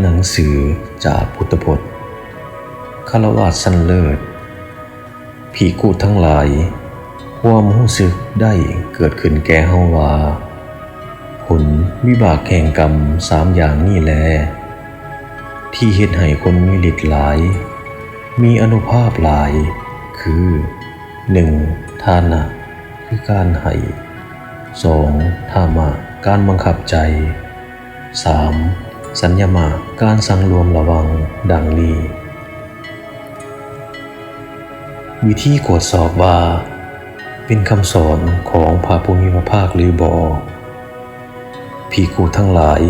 หนังสือจากพุทธพจน์คารวะสันเลิศผีกูทั้งหลาย ความรู้สึกได้เกิดขึ้นแก่เฮาว่า ผลวิบากแห่งกรรมสามอย่างนี่แล ที่เฮ็ดให้คนมีฤทธิ์หลาย มีอนุภาพหลาย คือ 1. ทานะคือการให้ 2. ธรรมะการบังคับใจ 3. สัญญามะการสังรวมระวังดังนี้ วิธีกวดสอบว่า เป็นคำสอนของพระภูมิพระภาคหรือบอพีคุทั้งหลาย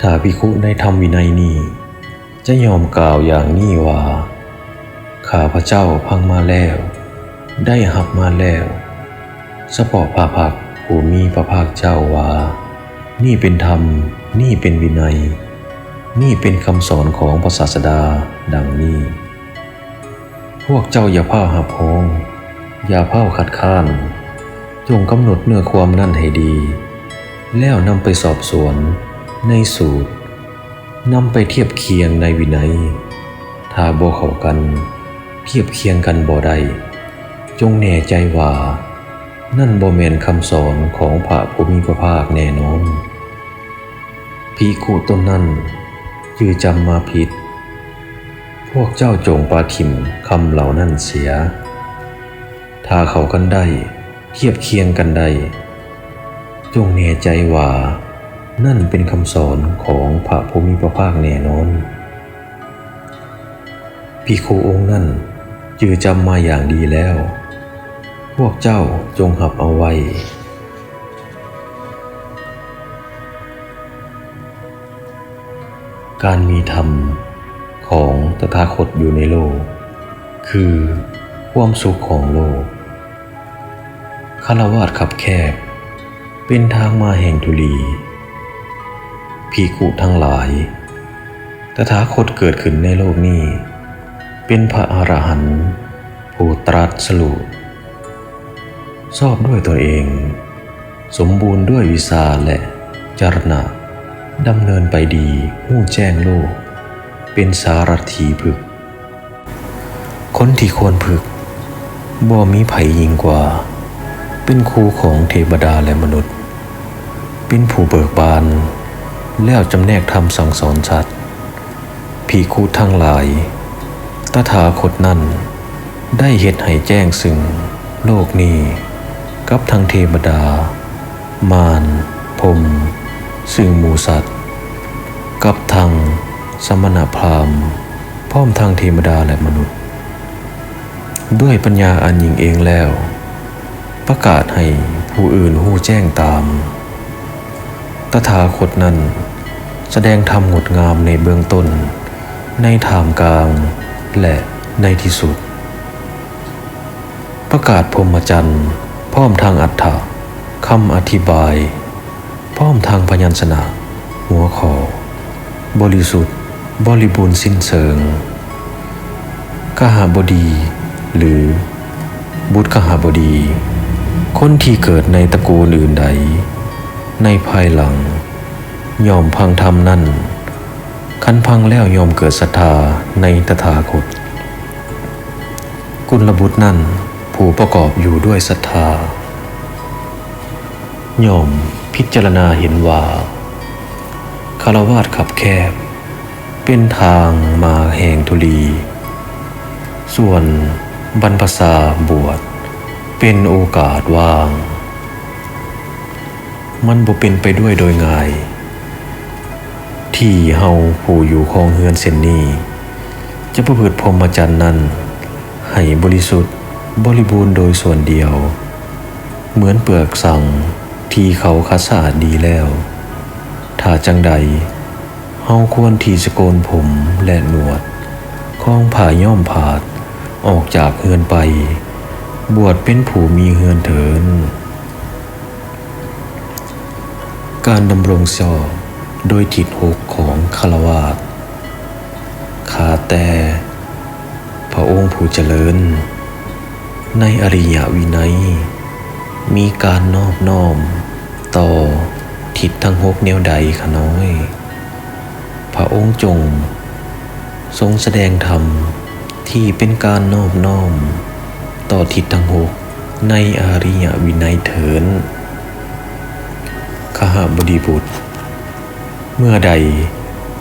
ถ้าพีคุได้ทำวินัยนี้จะยอมกล่าวอย่างนี้ว่า ข้าพระเจ้าพังมาแล้ว ได้หับมาแล้วสปอพาพักผู้มีพระภาคเจ้าว่า นี่เป็นธรรม นี่เป็นวินัย นี่เป็นคำสอนของพระศาสดาดังนี้ พวกเจ้าอย่าพ้าหับพองอย่าเพ้าคัดค้าน จงกำหนดเนื้อความนั่นให้ดี แล้วนำไปสอบสวน ในสูตรนำไปเทียบเคียงในวินัย ถ้าบ่เข้ากัน เทียบเคียงกันบ่ได้จงแน่ใจว่า นั่นบ่แมนคำสอนของพระผู้มีพระภาคแน่นอน พีคูต้นนั้นยือจำมาผิด พวกเจ้าจงปาถิมคำเหล่านั้นเสีย ถ้าเขากันได้ เทียบเคียงกันได้จงแน่ใจว่า นั่นเป็นคำสอนของพระภูมิพระภาคแน่นอนพีครูองค์นั่นจือจำมาอย่างดีแล้ว พวกเจ้าจงหับเอาไว้ การมีธรรมของตถาคตอยู่ในโลก คือความสุขของโลกคารวาสขับแคบ เป็นทางมาแห่งทุลีพีกุทั้งหลาย ตถาคตเกิดขึ้นในโลกนี้ เป็นพระอรหันต์ผู้ตรัสรู้ชอบด้วยตัวเอง สมบูรณ์ด้วยวิสาและจารณะ ดำเนินไปดีหู้แจ้งโลก เป็นสารถีผึก คนที่ควรผึกบ่มีไผยิงกว่า เป็นครูของเทวดาและมนุษย์ เป็นผู้เบิกบาน แล้วจำแนกธรรมสั่งสอนชัดพีคูทั้งหลาย ตถาคตนั้น ได้เหตุให้แจ้งซึ่ง โลกนี้ กับทางเทวดา มารพรม ซึ่งหมูสัตว์ กับทางสมณพราหมณ์พร้อมทางเทวดาและมนุษย์ ด้วยปัญญาอันยิ่งเองแล้ว ประกาศให้ผู้อื่นหู้แจ้งตาม ตถาคตนั้นแสดงธรรมงดงามในเบื้องต้น ในถามกลาง และในที่สุด ประกาศพรหมจรรย์พร้อมทางอัฏฐะคำอธิบาย พร้อมทางพยัญชนะ หัวขอบริสุทธิ์ บริบูรณ์สิ้นเชิงกหาบดี หรือ บุตรกหาบดี คนที่เกิดในตระกูลอื่นใด ในภายหลัง ยอมพังธรรมนั่น คันพังแล้วยอมเกิดศรัทธาในตถาคต กุลบุตรนั่น ผู้ประกอบอยู่ด้วยศรัทธายอม พิจารณาเห็นว่าคารวาสขับแคบ เป็นทางมาแห่งทุลี ส่วนบรรพชาบวช เป็นโอกาสว่าง มันบ่เป็นไปด้วยโดยง่าย ที่เฮาผู้อยู่คองเฮือนเส้นนี้ จะประพฤติพรหมจรรย์นั้น ให้บริสุทธิ์บริบูรณ์โดยส่วนเดียว เหมือนเปลือกสัง ที่เขาคัดสะอาดดีแล้ว ถ้าจังใดเฮาควรที่จะโกนผมและหนวดคล้องผ่าย่อมผาด ออกจากเฮือนไป บวชเป็นผู้มีเฮือนเถิน การดำรงชอบโดยทิศหกของคารวาสขาแต่ พระองค์ผู้เจริญ ในอริยวินัย มีการนอบน้อม ต่อทิศทั้งหกแนวใดขน้อย พระองค์จง ทรงแสดงธรรมที่เป็นการนอบน้อม ต่อทิศทั้งหกในอาริยวินัยเถินขหบดีบุตร เมื่อใด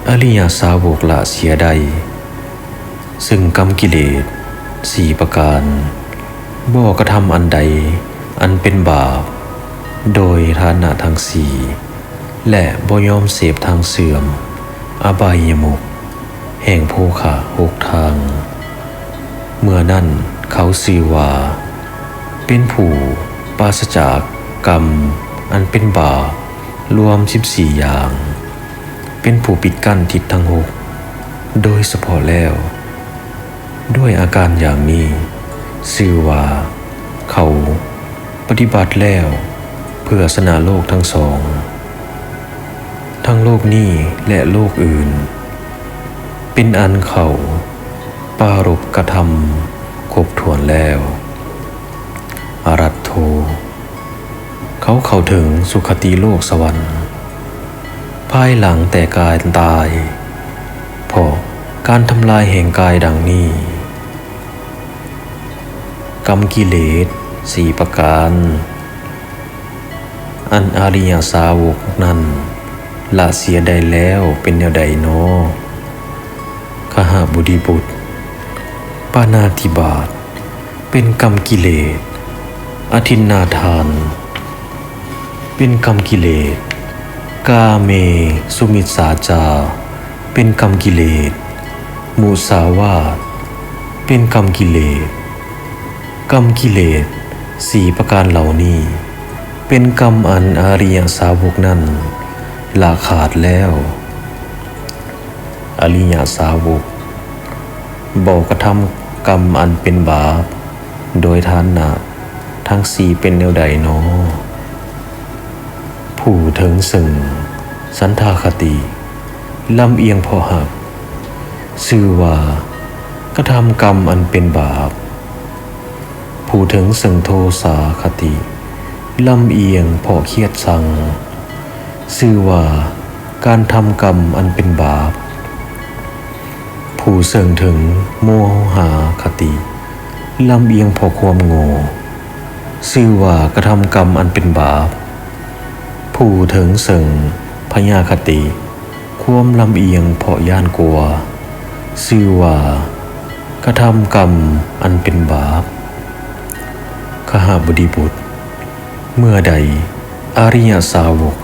อริยสาวกละเสียใด ซึ่งกรรมกิเลสสี่ประการ บ่กระทำอันใดอันเป็นบาป โดยฐานะทางสีและบ่ยอมเสพทางเสื่อม อบายมุก แห่งโภคะหกทาง เมื่อนั่นเขาสื่อว่า เป็นผู้ปราศจากกรรม อันเป็นบาปรวม14อย่าง เป็นผู้ปิดกั้นทิศทั้งหกโดยเฉพาะแล้ว ด้วยอาการอย่างนี้ สื่อว่า เขาปฏิบัติแล้ว เพื่อสนาโลกทั้งสอง ทั้งโลกนี้และโลกอื่น เป็นอันเขาปารบกระทำครบถ้วนแล้วอารัตโท เขาเข้าถึงสุขติโลกสวรรค์ ภายหลังแต่กายตายเพราะการทำลายแห่งกายดังนี้กรรมกิเลสสี่ประการ อันอาริยสาวกนั้นละเสียใดแล้วเป็นแนวใดโนขหาบุดีบุตรปานาธิบาตเป็นกรรมกิเลส อธินนาทาน เป็นกรรมกิเลส กาเม สุมิสาจา เป็นกรรมกิเลส มุสาวาทเป็นกรรมกิเลส กรรมกิเลสสี่ประการเหล่านี้ เป็นกรรมอันอาริยสาวกนั้นลาขาดแล้ว อริยสาวกบอกกระทำกรรมอันเป็นบาป โดยทานนาทั้งสี่เป็นแนวใดเนอผู้ถึงสึงสันทาคติลำเอียงพอหักชื่อว่ากระทำกรรมอันเป็นบาป ผู้ถึงสึงโทสาคติ ลำเอียงพอเครียดสังชื่อว่าการทำกรรมอันเป็นบาป ผู้เสื่งถึงโมหาคติลำเอียงพอความโง่ชื่อว่ากระทำกรรมอันเป็นบาป ผู้ถึงเสื่งพยาคติ ความลำเอียงพาะย่านกลัวชื่อว่ากระทำกรรมอันเป็นบาปขหาบดีบุตร เมื่อใด อริยสาวก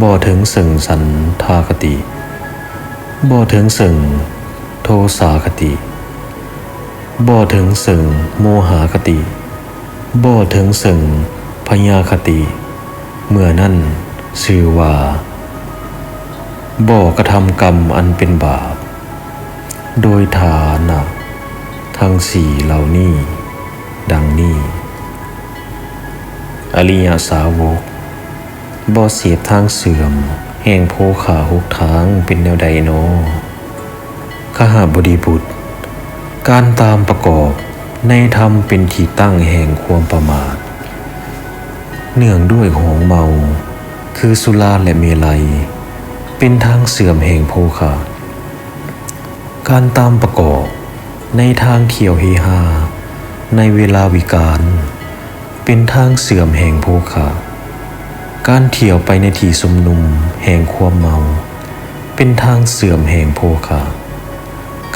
บ่ถึงสึงสันทาคติบ่ถึงสึงโทสาคติบ่ถึงสึงโมหาคติบ่ถึงสึงพยาคติ เมื่อนั่นชื่อว่าบ่กระทำกรรมอันเป็นบาป โดยฐานะทั้งสี่เหล่านี้ ดังนี้ อริยสาวกบ่เสียบทางเสื่อม แห่งโพขาหกทางเป็นแนวใดโนขหาบดีบุตร การตามประกอบในธรรมเป็นที่ตั้งแห่งความประมาท เนื่องด้วยหองเมา คือสุราและเมลัย เป็นทางเสื่อมแห่งโภคะการตามประกอบในทางเขียวเฮฮาในเวลาวิการ เป็นทางเสื่อมแห่งโภคะการเที่ยวไปในที่สมนุมแห่งความเมา เป็นทางเสื่อมแห่งโภคะ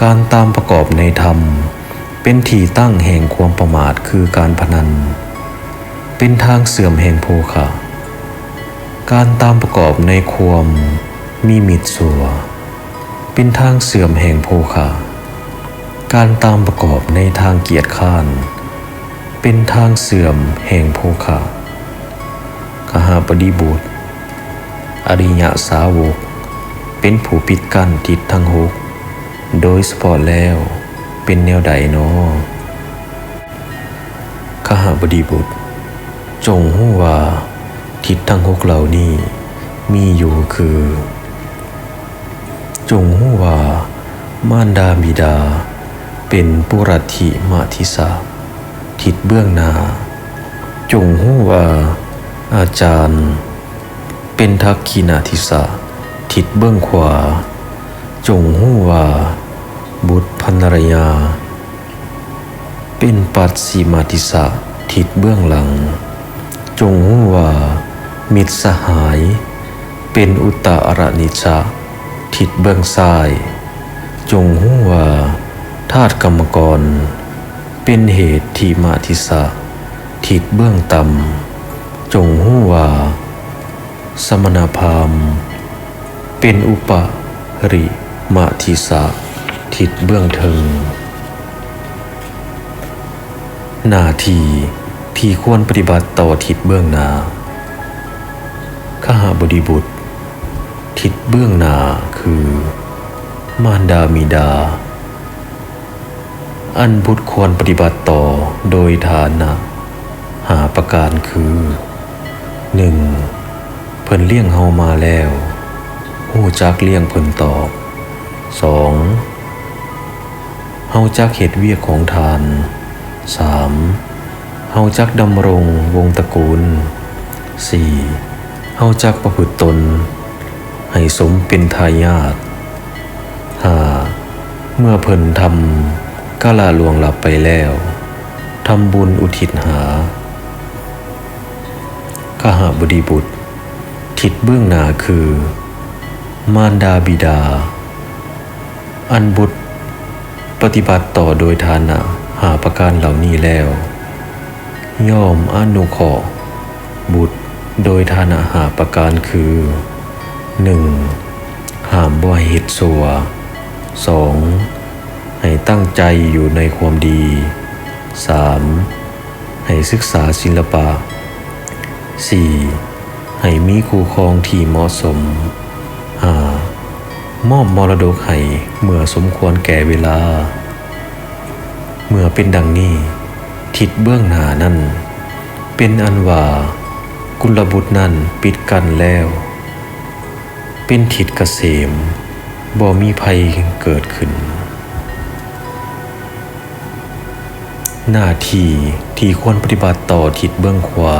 การตามประกอบในธรรม เป็นที่ตั้งแห่งความประมาทคือการพนัน เป็นทางเสื่อมแห่งโภคะการตามประกอบในความมีมิตรสัว เป็นทางเสื่อมแห่งโภคะการตามประกอบในทางเกียรติข้าน เป็นทางเสื่อมแห่งโภคะขหาปฏิบุตรอริยะสาวก เป็นผู้ปิดกั้นทิศทั้งหก โดยเฉพาะแล้วเป็นแนวใดเนอขหาบดีบุตร จงหู้ว่า ทิศทั้งหกเหล่านี้มีอยู่คือ จงหู้ว่ามารดาบิดา เป็นปุรัติมาทิสา ทิศเบื้องหน้า จงหู้ว่าอาจารย์ เป็นทักขีนาทิสาทิศเบื้องขวา จงหู้ว่า บุตรภรรยา เป็นปัจฉิมาติสะทิศเบื้องหลัง จงหู้ว่า มิตรสหาย เป็นอุตตรนิจจะทิศเบื้องซ้าย จงหู้ว่าธาตุกรรมกร เป็นเหตุทีมาทิสะทิศเบื้องต่ำจงหู้ว่า สมณพามเป็นอุปริมาทิสะทิศเบื้องเทิงนาทีที่ควรปฏิบัติต่อทิศเบื้องหน้าขหาบดีบุตร ทิศเบื้องหนาคือ มารดามิดา อันบุตรควรปฏิบัติต่อโดยฐานะ หาประการคือหนึ่งเพิ่นเลี้ยงเฮามาแล้วหู้จักเลี้ยงเพิ่นตอบสองเฮาจักเหตุเวียกของทานสามเฮาจักดำรงวงตระกูลสี่เฮาจักประพฤติตน ให้สมเป็นทายาทห้าเมื่อเพิ่นทำ กาลาลวงหลับไปแล้วทำบุญอุทิศหาขหาบดีบุตร ทิศเบื้องหน้าคือ มารดาบิดา อันบุตร ปฏิบัติต่อโดยฐานะหาประการเหล่านี้แล้ว ย่อมอนุเคราะห์บุตรโดยฐานะหาประการคือ 1. ห้ามบ่ให้เหตุสัว 2. ให้ตั้งใจอยู่ในความดี 3. ให้ศึกษาศิลปะ 4. ให้มีครูครองที่เหมาะสม 5. มอบมรดกให้เมื่อสมควรแก่เวลา เมื่อเป็นดังนี้ ทิศเบื้องหน้านั้น เป็นอันว่ากุลบุตรนั้นปิดกันแล้ว เป็นทิศเกษมบ่มีภัยเกิดขึ้น หน้าที่ที่ควรปฏิบัติต่อทิศเบื้องขวา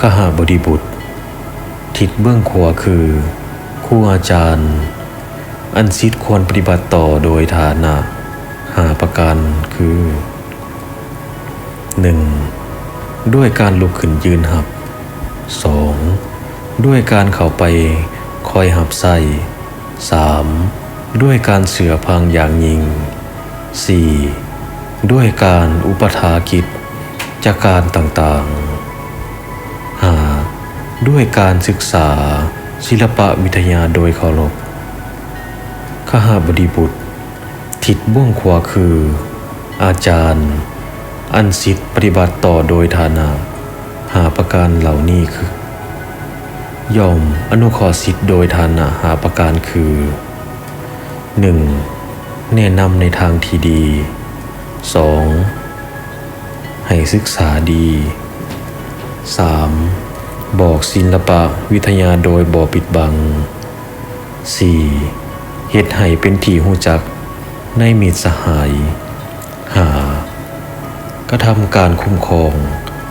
ขหาบดีบุตร ทิศเบื้องขวาคือครูอาจารย์ อันซิดควรปฏิบัติต่อโดยฐานะหาประการคือ 1. ด้วยการลุกขึ้นยืนหับ 2. ด้วยการเข้าไปคอยหับไส้ 3. ด้วยการเสือพังอย่างยิง 4. ด้วยการอุปถากิจจากการต่างๆ 5. ด้วยการศึกษาศิลปะวิทยาโดยเคารพขหาบดีบุตร ทิศบ้วงขวาคือ อาจารย์ อันสิทธิปฏิบัติต่อโดยฐานะ หาประการเหล่านี้คือย่อมอนุเคราะห์สิทธิโดยฐานะหาประการคือ 1. แนะนำในทางที่ดี 2. ให้ศึกษาดี 3. บอกศิลปะวิทยาโดยบ่ปิดบัง 4. เฮ็ดให้เป็นที่หูจักในมิตรสหาย 5. กระทำการคุ้มครอง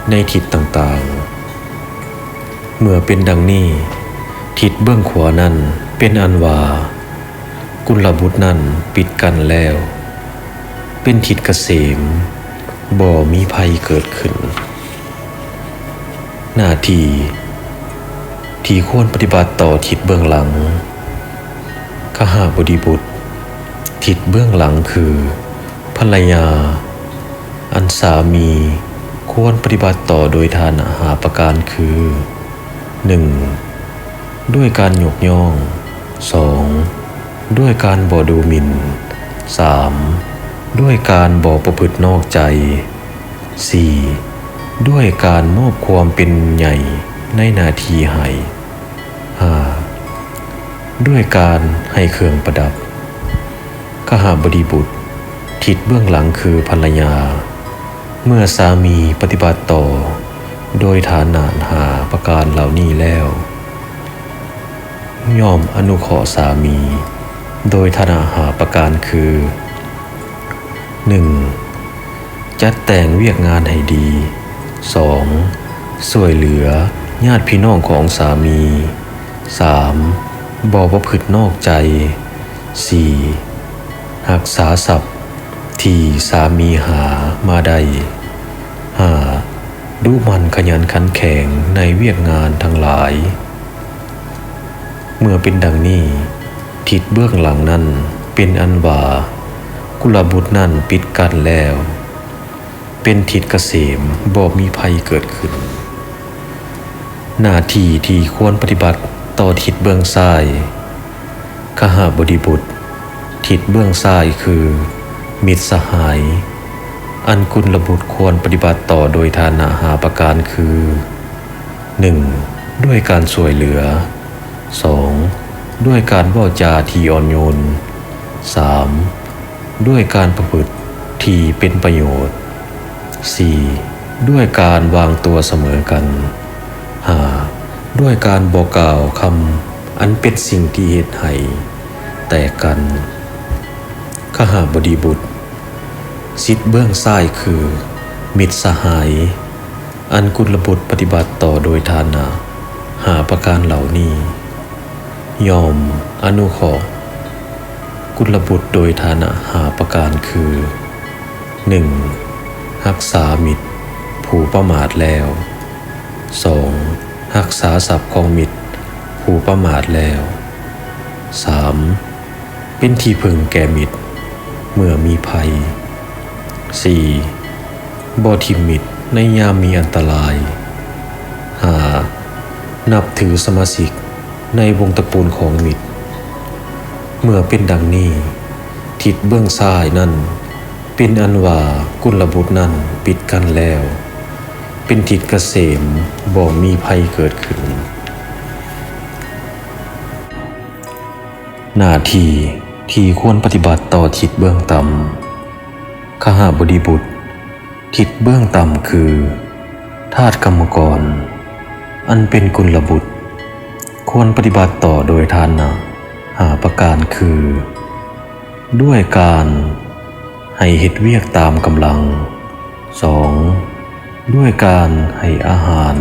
ในทิศต่างๆ เมื่อเป็นดังนี้ ทิศเบื้องขวานั้นเป็นอันว่ากุลบุตรนั้นปิดกันแล้ว เป็นทิศเกษม บ่มีภัยเกิดขึ้น หน้าที่ที่ควรปฏิบัติต่อทิศเบื้องหลังขหาบดีบุตร ทิศเบื้องหลังคือ ภรรยา อันสามีควรปฏิบัติต่อโดยทานอาหาประการคือ 1. ด้วยการยกย่อง 2. ด้วยการบ่ดูหมิน่น 3. ด้วยการบ่ประพฤตินอกใจ 4. ด้วยการมอบความเป็นใหญ่ในนาทีให้ 5. ด้วยการให้เครื่องประดับขหาบดีบุตร ทิศเบื้องหลังคือภรรยา เมื่อสามีปฏิบัติต่อ โดยฐานะหาประการเหล่านี้แล้ว ย่อมอนุเคราะห์สามี โดยฐานะหาประการคือ 1. จัดแต่งเวียกงานให้ดี 2. ช่วยเหลือญาติพี่น้องของสามี 3. บอกว่าผึดนอกใจ 4. หักษาศัพท์ ที่สามีหามาได้ 5. ดูมันขยันขันแข็งในเวียกงานทั้งหลาย เมื่อเป็นดังนี้ทิศเบื้องหลังนั้นเป็นอันว่า กุลบุตรนั่นปิดกันแล้ว เป็นทิศเกษมบ่มีภัยเกิดขึ้น หน้าที่ที่ควรปฏิบัติต่อทิศเบื้องซ้ายขหาบดีบุตร ทิศเบื้องซ้ายคือ มิตรสหาย อันคุณระบุตรควรปฏิบัติต่อโดยฐานะหาประการคือ 1. ด้วยการช่วยเหลือ 2. ด้วยการว่าจาที่อ่อนโยน 3. ด้วยการประพฤติที่เป็นประโยชน์ 4. ด้วยการวางตัวเสมอกัน 5. ด้วยการบอกกล่าวคำอันเป็นสิ่งที่เหตุให้แต่กันขหาบดีบุตร สิทธิเบื้องซ้ายคือ มิตรสหาย อันกุลบุตรปฏิบัติต่อโดยฐานะ หาประการเหล่านี้ ยอมอนุขอ กุลบุตรโดยฐานะหาประการคือ 1. รักษามิตร ผู้ประมาทแล้ว 2. รักษาศัพท์ของมิตร ผู้ประมาทแล้ว 3. เป็นที่พึงแก่มิตร เมื่อมีภัย 4. บอทิมมิตรในยามมีอันตราย 5. นับถือสมาชิกในวงตระกูลของมิตร เมื่อเป็นดังนี้ ทิศเบื้องซ้ายนั่นเป็นอันว่ากุลบุตรนั่นปิดกันแล้ว เป็นทิศเกษมบ่มีภัยเกิดขึ้น หน้าที่ที่ควรปฏิบัติต่อทิศเบื้องต่ำขหาบดีบุตร ทิศเบื้องต่ำคือทาตกรรมกร อันเป็นกุลบุตร ควรปฏิบัติต่อโดยทานนะาประการคือ ด้วยการให้เหตุเวียกตามกำลัง 2. ด้วยการให้อาหาร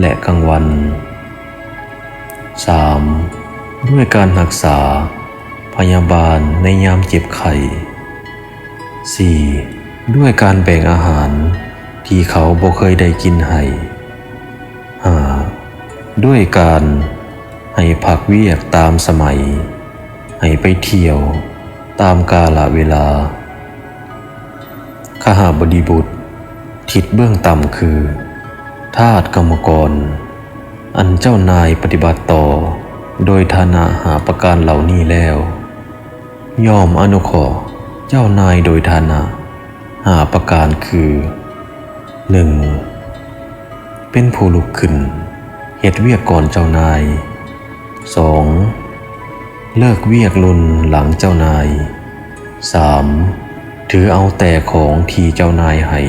และกลางวัน 3. ด้วยการรักษาพยาบาลในยามเจ็บไข้ 4. ด้วยการแบ่งอาหารที่เขาบ่เคยได้กินให้ 5. ด้วยการ ให้พักเวียกตามสมัย ให้ไปเที่ยว ตามกาลเวลาขหาบดีบุตร ทิศเบื้องต่ำคือ ทาตกรรมกร อันเจ้านายปฏิบัติต่อ โดยฐานะหาประการเหล่านี้แล้ว ยอมอนุเคราะห์เจ้านายโดยฐานะหาประการคือ 1. เป็นผู้ลุกขึ้นเหตุเวียกก่อนเจ้านาย 2. เลิกเวียกลุนหลังเจ้านาย 3. ถือเอาแต่ของที่เจ้านายให้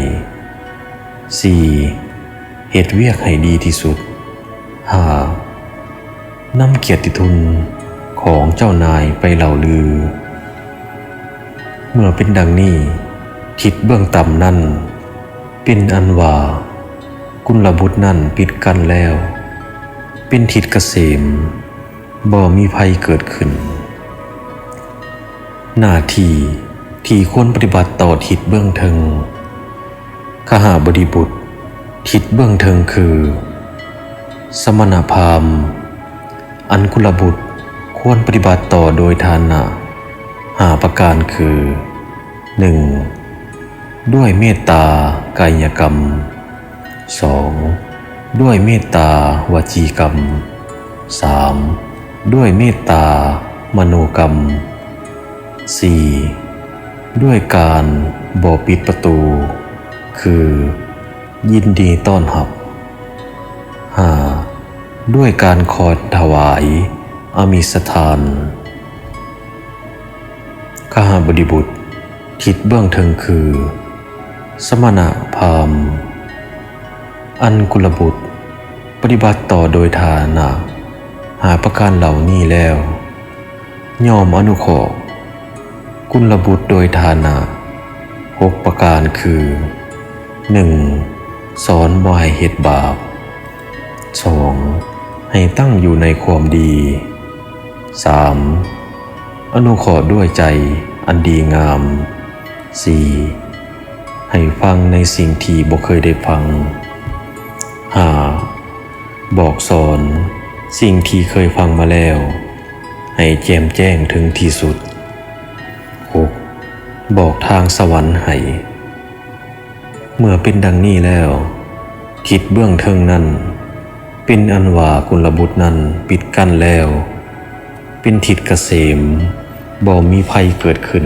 4. เหตุเวียกให้ดีที่สุด 5. นำเกียรติทุนของเจ้านายไปเหล่าลือ เมื่อเป็นดังนี้ทิศเบื้องต่ำนั่น เป็นอันว่า กุลบุตรนั่นปิดกันแล้ว เป็นทิศเกษม บ่มีภัยเกิดขึ้น หน้าที่ที่ควรปฏิบัติต่อทิศเบื้องเทิงขหาบดีบุตร ทิศเบื้องเทิงคือ สมณพามอันกุลบุตรควรปฏิบัติต่อโดยทานะหาประการคือ 1. ด้วยเมตตากายกรรม 2. ด้วยเมตตาวจีกรรม 3. ด้วยเมตตามโนกรรม 4. ด้วยการบ่ปิดประตู คือ ยินดีต้อนรับ 5. ด้วยการคอยถวาย อมิสทานขหาบดีบุตรทิศเบื้องเทิงคือ สมณะพาม อันกุลบุตร ปฏิบัติต่อโดยฐานะ หาประการเหล่านี้แล้วยอมอนุเคราะห์กุลบุตรโดยฐานะหกประการคือ 1. สอนบ่ให้เหตุบาป 2. ให้ตั้งอยู่ในความดี 3. อนุเคราะห์ด้วยใจอันดีงาม 4. ให้ฟังในสิ่งที่บ่เคยได้ฟัง 5. บอกสอน สิ่งที่เคยฟังมาแล้ว ให้แจมแจ้งถึงที่สุด 6. บอกทางสวรรค์ให้ เมื่อเป็นดังนี้แล้วทิศเบื้องเทิงนั้น เป็นอันว่ากุลบุตรนั้นปิดกั้นแล้ว เป็นทิศเกษมบ่มีภัยเกิดขึ้น